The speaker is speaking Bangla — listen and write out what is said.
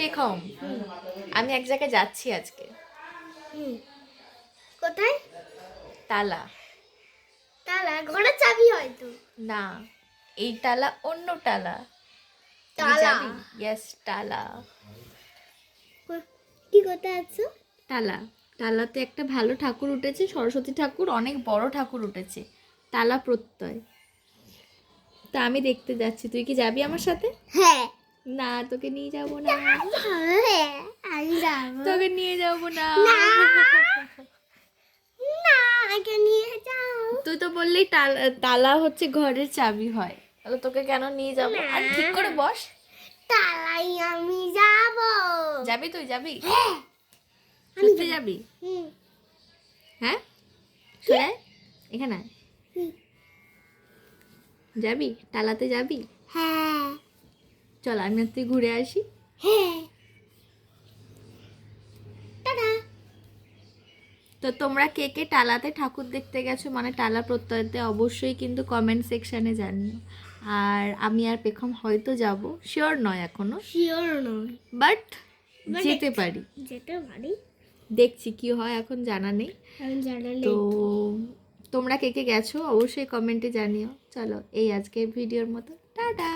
পেখম আমি এক জায়গায় যাচ্ছি আজকে। হুম। কোথায়? তালা। তালা? ঘরের চাবি হয়তো। না এই টালা অন্য টালা তালা? ইয়েস টালা কি কোথায় আছো? টালা টালাতে একটা ভালো ঠাকুর উঠেছে সরস্বতী ঠাকুর অনেক বড় ঠাকুর উঠেছে। তালা প্রত্যয়। তা আমি দেখতে যাচ্ছি। তুই কি যাবি আমার সাথে? হ্যাঁ। না তোকে নিয়ে যাব না। আমি যাব তোকে নিয়ে যাব না। না আগে নিয়ে যাও। তুই তো বললি তালা হচ্ছে ঘরের চাবি হয়। তাহলে তোকে কেন নিয়ে যাব? আর ঠিক করে বস। তালাই আমি যাব। যাবি তুই যাবি? হ্যাঁ যাবি। হ্যাঁ? এখানে যাবি? টালাতে যাবি? চল আমি আর তুই ঘুরে আসি। হ্যাঁ। তো তোমরা কে কে টালাতে ঠাকুর দেখতে গেছো? মানে টালা প্রত্যয়তে অবশ্যই কিন্তু কমেন্ট সেকশানে জানিও। আর আমি আর পেখম হয়তো যাব। শিওর নয় এখনও। শিওর নয়। বাট যেতে পারি। যেতে পারি। দেখছি কি হয় এখন জানা নেই। তো তোমরা কে কে গেছো? অবশ্যই কমেন্টে জানিও। চলো এই আজকের ভিডিওর মতো। টাটা।